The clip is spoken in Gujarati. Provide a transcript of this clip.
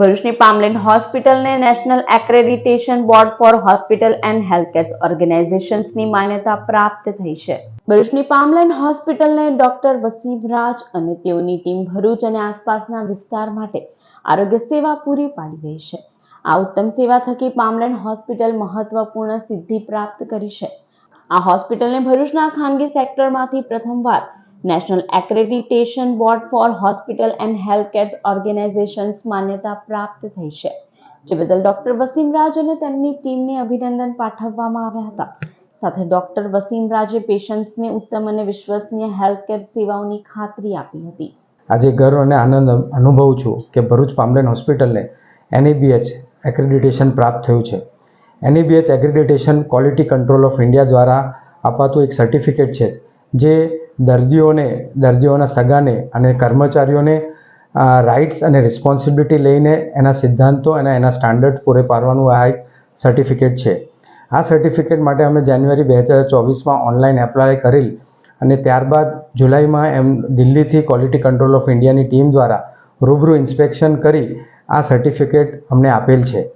ભરૂચની પામલેન હોસ્પિટલને National Accreditation Board for Hospital and Healthcare ઓર્ગેનાઇઝેશન્સની માન્યતા પ્રાપ્ત થઈ છે. ભરૂચની પામલેન હોસ્પિટલને ડોક્ટર વસીમરાજ અને તેઓની ટીમ ભરૂચ અને આસપાસના વિસ્તાર માટે આરોગ્ય સેવા પૂરી પાડી રહી છે. આ ઉત્તમ સેવા થકી પામલેન હોસ્પિટલ મહત્વપૂર્ણ સિદ્ધિ પ્રાપ્ત કરી છે. આ હોસ્પિટલને ભરૂચના ખાનગી સેક્ટરમાંથી પ્રથમવાર National Accreditation Board for Hospital and Healthcare Organizations માન્યતા પ્રાપ્ત થઈ છે. જે બદલ ડોક્ટર વસીમરાજ અને તેમની ટીમને અભિનંદન પાઠવવામાં આવ્યા હતા. સાથે ડોક્ટર વસીમરાજે પેશન્ટ્સને ઉત્તમ અને વિશ્વસનીય હેલ્થકેર સેવાઓની ખાતરી આપી હતી. આજે ગર્વ અને આનંદ અનુભવું છું કે ભરૂચ પામલેન હોસ્પિટલને એનએબીએચ એક્રેડિટેશન પ્રાપ્ત થયું છે. NABH accreditation Quality Control of India દ્વારા અપાતું એક સર્ટિફિકેટ છે, જે દર્દીઓને, દર્દીઓના સગાને અને કર્મચારીઓને રાઇટ્સ અને રિસ્પોન્સિબિલિટી લઈને એના સિદ્ધાંતો અને એના સ્ટાન્ડર્ડ પૂરે પાડવાનું આ એક સર્ટિફિકેટ છે. આ સર્ટિફિકેટ માટે અમે જાન્યુઆરી બે હજાર ચોવીસમાં ઓનલાઈન એપ્લાય કરેલ અને ત્યારબાદ જુલાઈમાં એમ દિલ્હીથી ક્વોલિટી કંટ્રોલ ઓફ ઇન્ડિયાની ટીમ દ્વારા રૂબરૂ ઇન્સ્પેક્શન કરી આ સર્ટિફિકેટ અમને આપેલ છે.